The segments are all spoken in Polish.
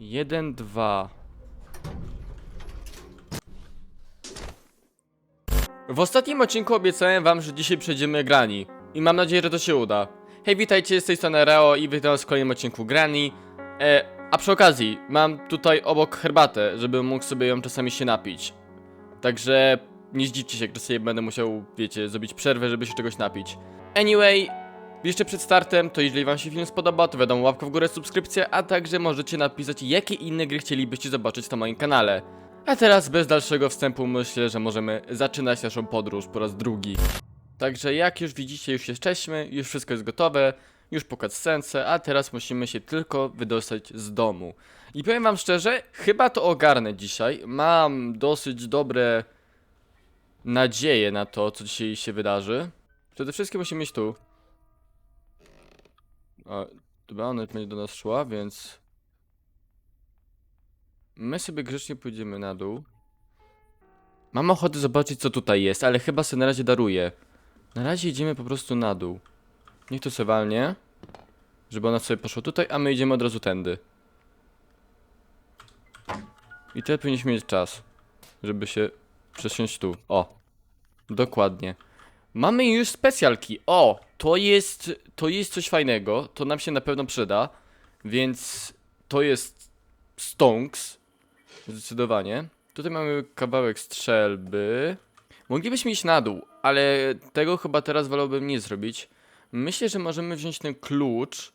Jeden, dwa. W ostatnim odcinku obiecałem wam, że dzisiaj przejdziemy Grani. I mam nadzieję, że to się uda. Hej, witajcie, z tej strony Reo i witam w kolejnym odcinku Grani. E, a przy okazji, mam tutaj obok herbatę, żebym mógł sobie ją czasami się napić. Także nie zdziwcie się, gdy sobie będę musiał, wiecie, zrobić przerwę, żeby się czegoś napić. Anyway, jeszcze przed startem, to jeżeli wam się film spodoba, to wiadomo, łapka w górę, subskrypcja, a także możecie napisać, jakie inne gry chcielibyście zobaczyć na moim kanale. A teraz, bez dalszego wstępu, myślę, że możemy zaczynać naszą podróż po raz drugi. Także jak już widzicie, już jesteśmy, już wszystko jest gotowe, już po cutscence, a teraz musimy się tylko wydostać z domu. I powiem wam szczerze, chyba to ogarnę dzisiaj. Mam dosyć dobre nadzieje na to, co dzisiaj się wydarzy. Przede wszystkim musimy iść tu. Dobra, ona będzie do nas szła, więc... My sobie grzecznie pójdziemy na dół. Mam ochotę zobaczyć, co tutaj jest, ale chyba sobie na razie daruję. Na razie idziemy po prostu na dół. Niech to se walnie. Żeby ona sobie poszła tutaj, a my idziemy od razu tędy. I teraz powinniśmy mieć czas, żeby się przesiąść tu. O, dokładnie. Mamy już specjalki. O, to jest, to jest coś fajnego. To nam się na pewno przyda. Więc to jest Stonks. Zdecydowanie. Tutaj mamy kawałek strzelby. Moglibyśmy iść na dół, ale tego chyba teraz wolałbym nie zrobić. Myślę, że możemy wziąć ten klucz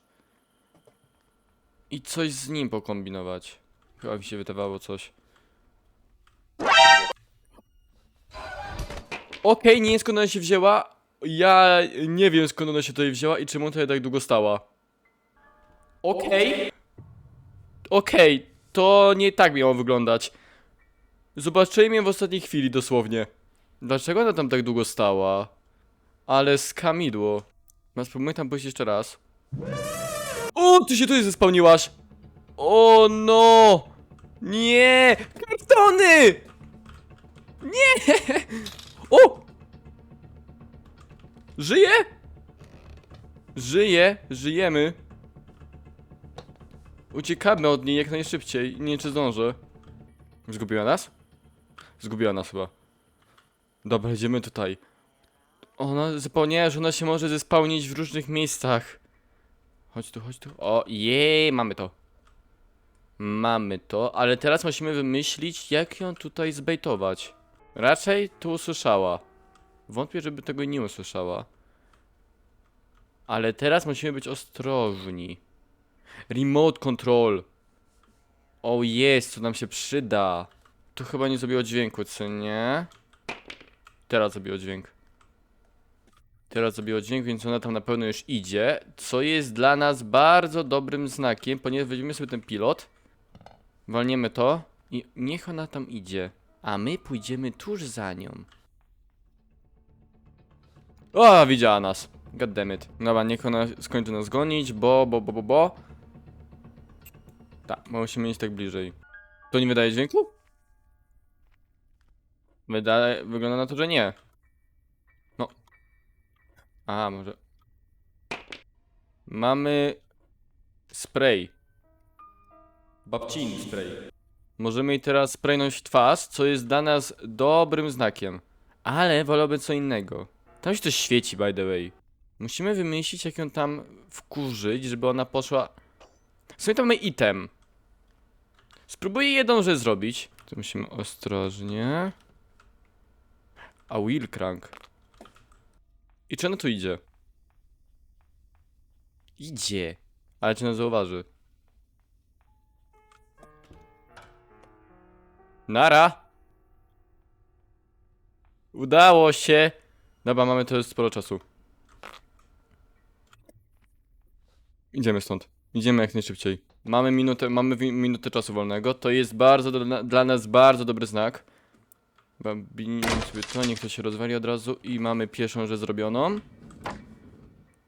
i coś z nim pokombinować. Chyba mi się wydawało coś. Okej, nie skąd ona się wzięła. Ja nie wiem skąd ona się tutaj wzięła i czemu tutaj tak długo stała. Okej. Okej, to nie tak miało wyglądać. Zobaczyłem ją w ostatniej chwili dosłownie. Dlaczego ona tam tak długo stała? Ale skamidło. No spróbujmy tam pójść jeszcze raz. O, ty się tutaj zespałniłaś! O no! Nie! Kartony! Nie! O! Żyje? Żyje, żyjemy. Uciekamy od niej jak najszybciej. Nie czy zdążę. Zgubiła nas? Zgubiła nas chyba. Dobra, idziemy tutaj. Ona zapomniała, że ona się może zespełnić w różnych miejscach. Chodź tu, chodź tu. O, jej, mamy to. Mamy to, ale teraz musimy wymyślić, jak ją tutaj zbejtować. Raczej tu usłyszała. Wątpię, żeby tego nie usłyszała. Ale teraz musimy być ostrożni. Remote control. O jest, to nam się przyda. To chyba nie zrobiło dźwięku, co nie? Teraz zrobiło dźwięk. Teraz zrobiło dźwięk, więc ona tam na pewno już idzie. Co jest dla nas bardzo dobrym znakiem, ponieważ weźmiemy sobie ten pilot. Walniemy to i niech ona tam idzie. A my pójdziemy tuż za nią. O, widziała nas. God damn it. Dobra, niech ona skończy nas gonić, bo, bo, bo, bo, bo. Tak, musimy iść tak bliżej. To nie wydaje dźwięku? Wydaje, wygląda na to, że nie. No. A, może. Mamy spray. Babcini spray. Możemy jej teraz spraynąć w twarz, co jest dla nas dobrym znakiem. Ale wolałbym co innego. Tam się coś świeci, by the way. Musimy wymyślić, jak ją tam wkurzyć, żeby ona poszła... W sumie to mamy item. Spróbuję jedną rzecz zrobić. To musimy ostrożnie. A Will Crank. I czy ona tu idzie? Idzie. Ale czy nas zauważy? Nara! Udało się! Dobra, mamy to sporo czasu. Idziemy stąd. Idziemy jak najszybciej. Mamy minutę, mamy minutę czasu wolnego. To jest bardzo dla, dla nas bardzo dobry znak. Babinimy sobie to, niech to się rozwali od razu i mamy pierwszą rzecz zrobioną.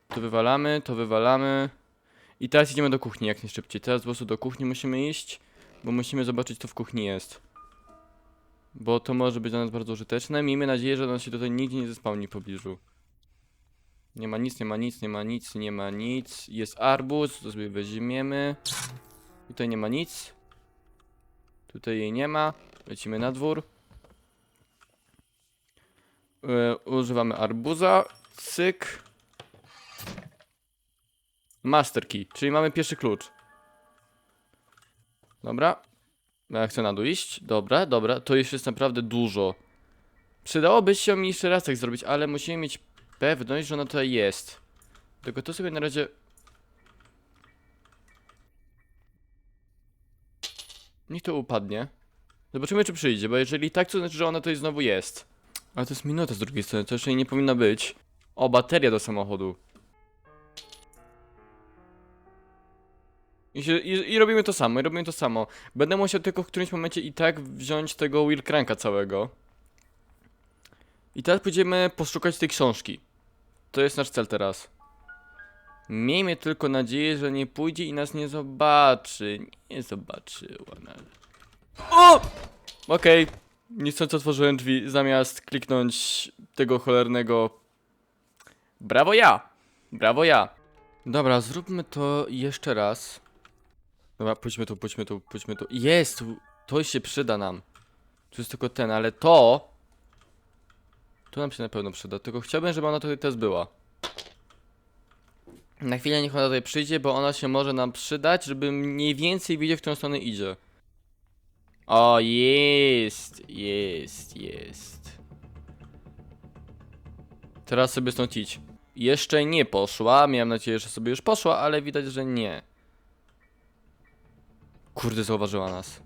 To wywalamy, to wywalamy. I teraz idziemy do kuchni jak najszybciej. Teraz po prostu do kuchni musimy iść, bo musimy zobaczyć co w kuchni jest. Bo to może być dla nas bardzo użyteczne. Miejmy nadzieję, że on się tutaj nigdzie nie zespałni w pobliżu. Nie ma nic, nie ma nic, nie ma nic, nie ma nic. Jest arbuz, to sobie weźmiemy. Tutaj nie ma nic. Tutaj jej nie ma. Lecimy na dwór. E, używamy arbuza. Cyk. Master key, czyli mamy pierwszy klucz. Dobra. Ja chcę na dół iść. Dobra, dobra. To już jest naprawdę dużo. Przydałoby się mi jeszcze raz tak zrobić, ale musimy mieć pewność, że ona tutaj jest. Tylko to sobie na razie... Niech to upadnie. Zobaczymy, czy przyjdzie, bo jeżeli tak, to znaczy, że ona tutaj znowu jest. Ale to jest minuta z drugiej strony, to jeszcze nie powinna być. O, bateria do samochodu. I, się, i, I robimy to samo, i robimy to samo. Będę musiał tylko w którymś momencie i tak wziąć tego wheel cranka całego. I teraz pójdziemy poszukać tej książki. To jest nasz cel teraz. Miejmy tylko nadzieję, że nie pójdzie i nas nie zobaczy. Nie zobaczyła nas. O! Okej. Niechcący otworzyłem drzwi, zamiast kliknąć tego cholernego... Brawo ja! Brawo ja! Dobra, zróbmy to jeszcze raz. Dobra, pójdźmy tu, pójdźmy tu, pójdźmy tu. Jest! To się przyda nam. Tu jest tylko ten, ale to... To nam się na pewno przyda, tylko chciałbym, żeby ona tutaj też była. Na chwilę niech ona tutaj przyjdzie, bo ona się może nam przydać, żeby mniej więcej widzieć, w którą stronę idzie. O, jest, jest, jest. Teraz sobie stąd idź. Jeszcze nie poszła, miałem nadzieję, że sobie już poszła, ale widać, że nie. Kurde, zauważyła nas.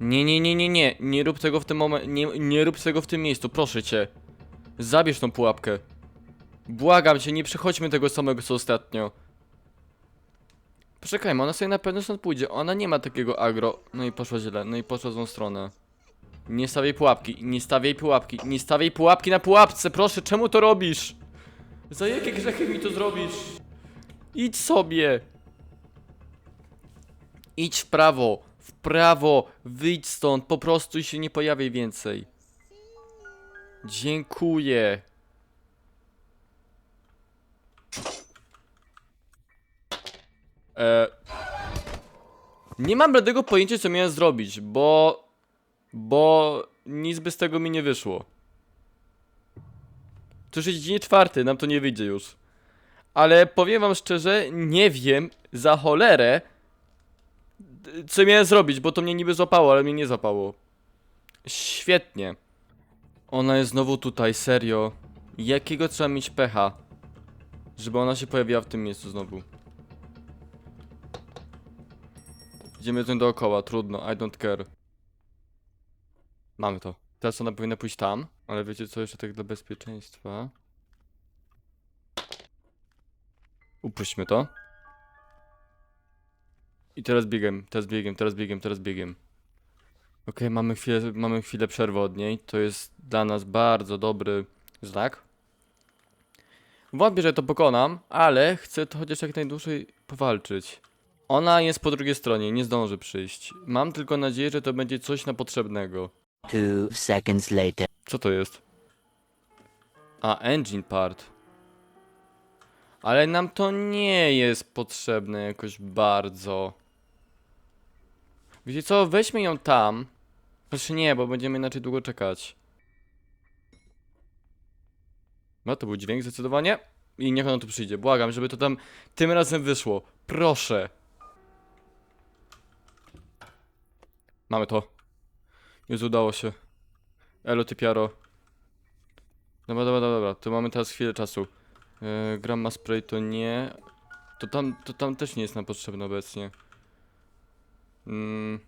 Nie, nie, nie, nie, nie, nie rób tego w tym momencie, nie, nie rób tego w tym miejscu, proszę cię. Zabierz tą pułapkę. Błagam cię, nie przechodźmy tego samego co ostatnio. Poczekajmy, ona sobie na pewno stąd pójdzie. Ona nie ma takiego agro. No i poszła źle, no i poszła w złą stronę. Nie stawiaj pułapki, nie stawiaj pułapki, nie stawiaj pułapki na pułapce, proszę, czemu to robisz? Za jakie grzechy mi to zrobisz? Idź sobie. Idź w prawo, w prawo, wyjdź stąd, po prostu i się nie pojawiaj więcej. Dziękuję. E... Nie mam bladego pojęcia, co miałem zrobić, bo... Bo nic by z tego mi nie wyszło. To już jest dzień czwarty, nam to nie wyjdzie już. Ale powiem wam szczerze, nie wiem za cholerę, co miałem zrobić, bo to mnie niby złapało, ale mnie nie złapało. Świetnie. Ona jest znowu tutaj, serio. Jakiego trzeba mieć pecha, żeby ona się pojawiła w tym miejscu znowu? Idziemy tym dookoła, trudno, I don't care. Mamy to. Teraz ona powinna pójść tam, ale wiecie co, jeszcze tak dla bezpieczeństwa. Upuśćmy to. I teraz biegiem, teraz biegiem, teraz biegiem, teraz biegiem. Okej, mamy, chwilę, mamy chwilę przerwy od niej. To jest dla nas bardzo dobry znak. Wątpię, że to pokonam, ale chcę to chociaż jak najdłużej powalczyć. Ona jest po drugiej stronie, nie zdąży przyjść. Mam tylko nadzieję, że to będzie coś na potrzebnego. Two seconds later. Co to jest? A, engine part. Ale nam to nie jest potrzebne jakoś bardzo. Wiecie co, weźmy ją tam. Znaczy nie, bo będziemy inaczej długo czekać. No to był dźwięk zdecydowanie. I niech ona tu przyjdzie. Błagam, żeby to tam tym razem wyszło. Proszę. Mamy to. Już udało się. Elo typiaro. Dobra, dobra, dobra, dobra. To mamy teraz chwilę czasu. Yy, Gramma spray to nie. To tam, to tam też nie jest nam potrzebne obecnie. Mm.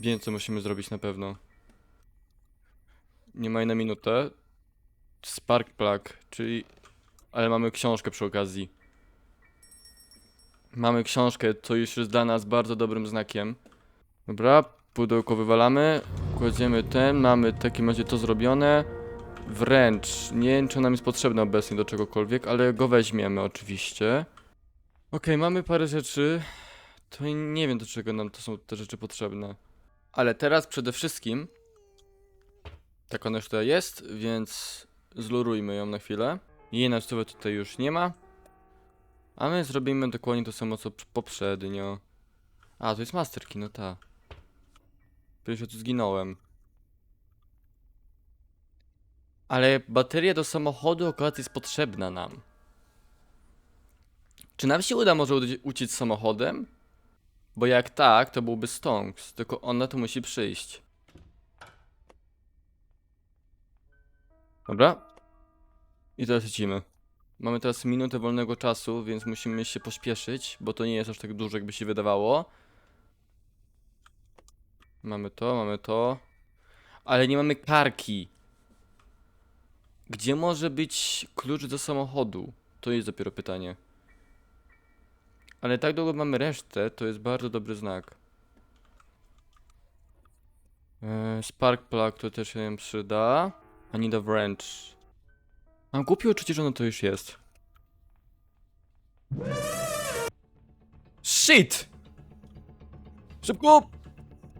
Wiem co musimy zrobić na pewno. Nie ma jej na minutę. Spark plug, czyli... Ale mamy książkę przy okazji. Mamy książkę, to już jest dla nas bardzo dobrym znakiem. Dobra, pudełko wywalamy, kładziemy ten, mamy w takim razie to zrobione. Wręcz, nie wiem czy nam jest potrzebne obecnie do czegokolwiek, ale go weźmiemy oczywiście. Okej, mamy parę rzeczy, to nie wiem do czego nam to są te rzeczy potrzebne. Ale teraz przede wszystkim, tak ona już tutaj jest, więc zlurujmy ją na chwilę. Jej na stówę tutaj już nie ma. A my zrobimy dokładnie to samo co poprzednio. A, to jest masterki, no ta. Przecież ja tu zginąłem. Ale bateria do samochodu akurat jest potrzebna nam. Czy nam się uda może uciec samochodem? Bo jak tak, to byłby Stonks, tylko ona tu musi przyjść. Dobra. I teraz lecimy. Mamy teraz minutę wolnego czasu, więc musimy się pośpieszyć, bo to nie jest aż tak dużo, jakby się wydawało. Mamy to, mamy to. Ale nie mamy karki. Gdzie może być klucz do samochodu? To jest dopiero pytanie. Ale tak długo mamy resztę, to jest bardzo dobry znak. Eee, spark plug to też się nam przyda. I need a wrench. Mam głupie uczucie, że ono to już jest. Shit! Szybko!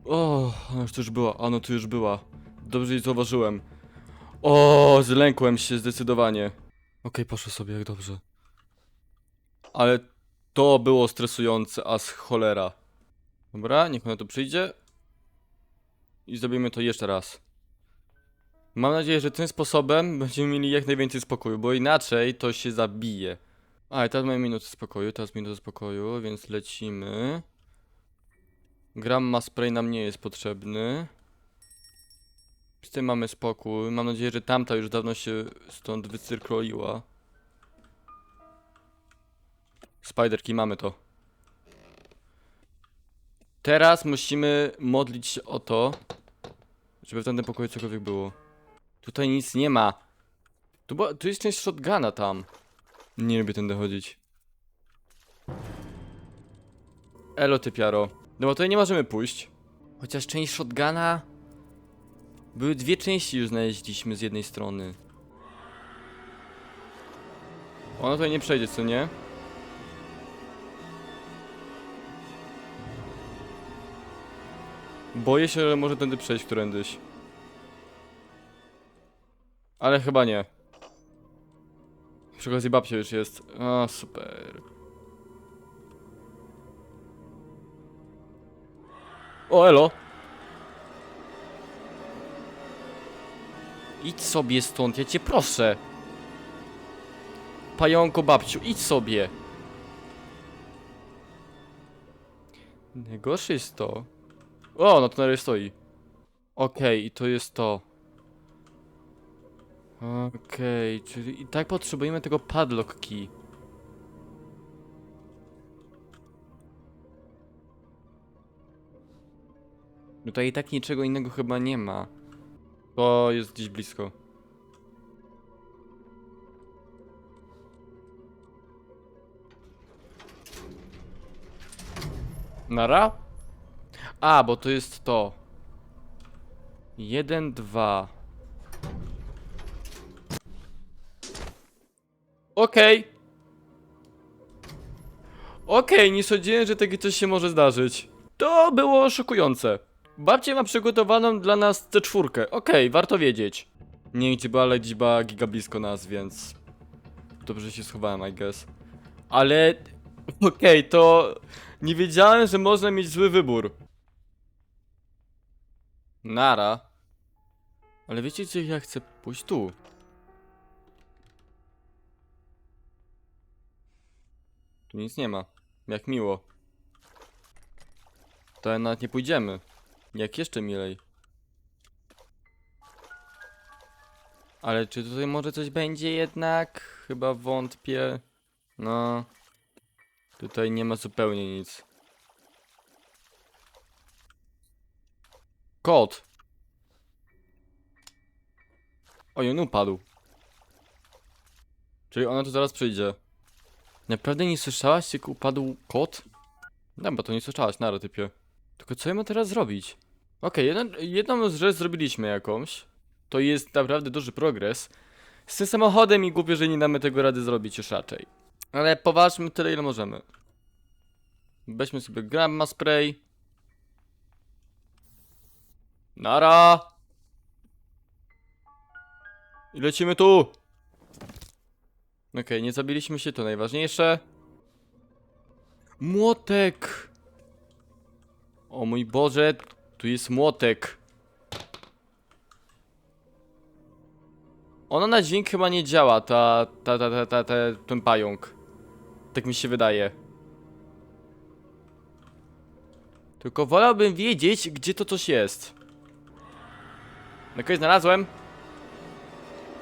O, ona już tu już była, a no tu już była. Dobrze jej zauważyłem. O, zlękłem się zdecydowanie. Okej, poszło sobie jak dobrze. Ale to było stresujące, as cholera. Dobra, niech ona tu przyjdzie. I zrobimy to jeszcze raz. Mam nadzieję, że tym sposobem będziemy mieli jak najwięcej spokoju, bo inaczej to się zabije. A, i teraz mamy minutę spokoju, teraz minutę spokoju, więc lecimy. Gramma spray nam nie jest potrzebny. Z tym mamy spokój. Mam nadzieję, że tamta już dawno się stąd wycyrkloiła. Spiderki, mamy to. Teraz musimy modlić się o to, żeby w tamtym pokoju cokolwiek było. Tutaj nic nie ma. Tu, tu jest część shotguna tam. Nie lubię tędy chodzić. Elo, typiaro. No bo tutaj nie możemy pójść. Chociaż część shotguna... Były dwie części już znaleźliśmy z jednej strony. Ona tutaj nie przejdzie, co nie? Boję się, że może tędy przejść którędyś. Ale chyba nie. Przy okazji babcia już jest. A, super. O, elo! Idź sobie stąd, ja cię proszę. Pająko babciu, idź sobie. Najgorsze jest to. O, na razie stoi. Okej, i to jest to. Okej, czyli i tak potrzebujemy tego padlock key. Tutaj i tak niczego innego chyba nie ma. To jest gdzieś blisko. Nara? A, bo to jest to. Jeden, dwa. Okej. Okej, nie sądziłem, że takie coś się może zdarzyć. To było szokujące. Babcia ma przygotowaną dla nas C4. Okej, warto wiedzieć. Nie gdzie była, była giga blisko nas, więc... Dobrze się schowałem, I guess. Ale... Okej, to... Nie wiedziałem, że można mieć zły wybór. Nara. Ale wiecie gdzie ja chcę pójść? Tu. Tu nic nie ma. Jak miło. To nawet nie pójdziemy. Jak jeszcze milej. Ale czy tutaj może coś będzie jednak? Chyba wątpię. No. Tutaj nie ma zupełnie nic. Kot. Oj, on upadł. Czyli ona tu zaraz przyjdzie. Naprawdę nie słyszałaś, jak upadł kot? No, bo to nie słyszałaś, nara typie. Tylko co ja mam teraz zrobić? Okej, jedną, jedną rzecz zrobiliśmy jakąś. To jest naprawdę duży progres. Z tym samochodem i głupio, że nie damy tego rady zrobić już raczej. Ale poważmy tyle, ile możemy. Weźmy sobie Gramma Spray. Nara! I lecimy tu! Okej, nie zabiliśmy się, to najważniejsze. Młotek! O mój Boże, Tu jest młotek. Ona na dźwięk chyba nie działa, ta, ta, ta, ta, ta, ta ten pająk. Tak mi się wydaje. Tylko wolałbym wiedzieć, gdzie to coś jest. Okej, znalazłem.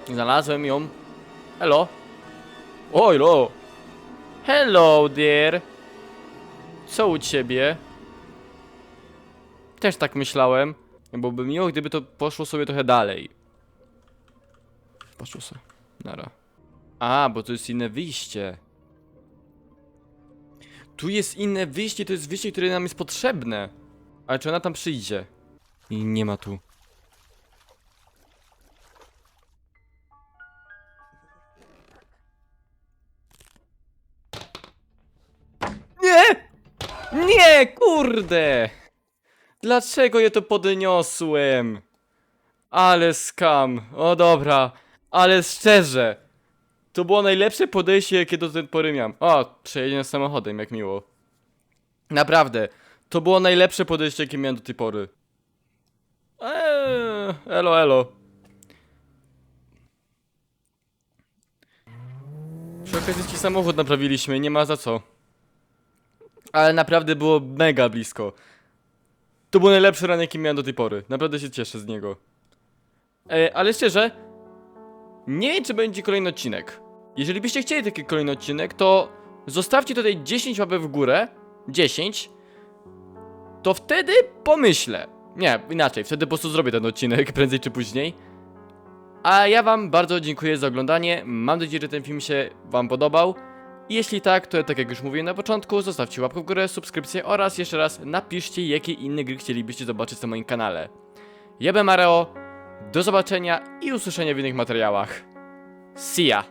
Znalazłem ją. Hello. Oj, lo. Hello, dear. Co u ciebie? Też tak myślałem. Byłoby miło, gdyby to poszło sobie trochę dalej. Poszło sobie. Nara. A, bo to jest inne wyjście. Tu jest inne wyjście, to jest wyjście, które nam jest potrzebne. Ale czy ona tam przyjdzie? I nie ma tu. Nie, kurde! Dlaczego ja to podniosłem? Ale skam. O dobra, ale szczerze. To było najlepsze podejście, jakie do tej pory miałem. O, przejedziemy samochodem, jak miło. Naprawdę, to było najlepsze podejście, jakie miałem do tej pory. Eee, elo, elo. Przy okazji ci samochód naprawiliśmy, nie ma za co. Ale naprawdę było mega blisko. To był najlepszy ran, jaki miałem do tej pory. Naprawdę się cieszę z niego. E, ale szczerze, nie wiem, czy będzie kolejny odcinek. Jeżeli byście chcieli taki kolejny odcinek, to zostawcie tutaj 10 łapek w górę. 10. To wtedy pomyślę. Nie, inaczej, wtedy po prostu zrobię ten odcinek prędzej czy później. A ja wam bardzo dziękuję za oglądanie. Mam nadzieję, że ten film się wam podobał. Jeśli tak, to tak jak już mówiłem na początku, zostawcie łapkę w górę, subskrypcję oraz jeszcze raz napiszcie, jakie inne gry chcielibyście zobaczyć na moim kanale. Ja byłem Mareo, do zobaczenia i usłyszenia w innych materiałach. See ya!